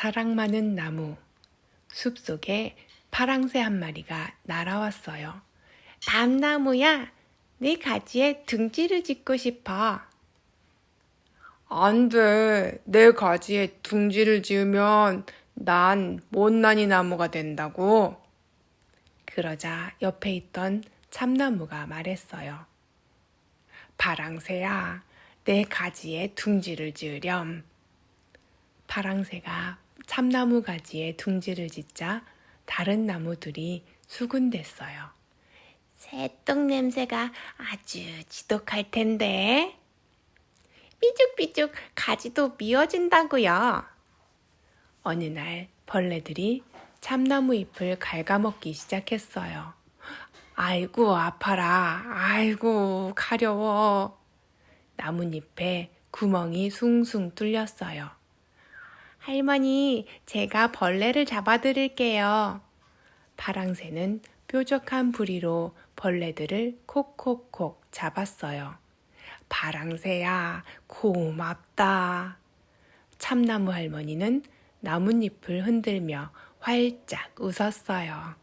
사랑 많은 나무. 숲 속에 파랑새 한 마리가 날아왔어요. 밤나무야, 내 가지에 둥지를 짓고 싶어. 안 돼. 내 가지에 둥지를 지으면 난 못난이 나무가 된다고. 그러자 옆에 있던 참나무가 말했어요. 파랑새야, 내 가지에 둥지를 지으렴. 파랑새가 참나무 가지에 둥지를 짓자 다른 나무들이 수군댔어요. 새똥 냄새가 아주 지독할 텐데. 삐죽삐죽 가지도 미어진다고요. 어느 날 벌레들이 참나무 잎을 갉아먹기 시작했어요. 아이고 아파라. 아이고 가려워. 나뭇잎에 구멍이 숭숭 뚫렸어요. 할머니, 제가 벌레를 잡아드릴게요. 파랑새는 뾰족한 부리로 벌레들을 콕콕콕 잡았어요. 파랑새야, 고맙다. 참나무 할머니는 나뭇잎을 흔들며 활짝 웃었어요.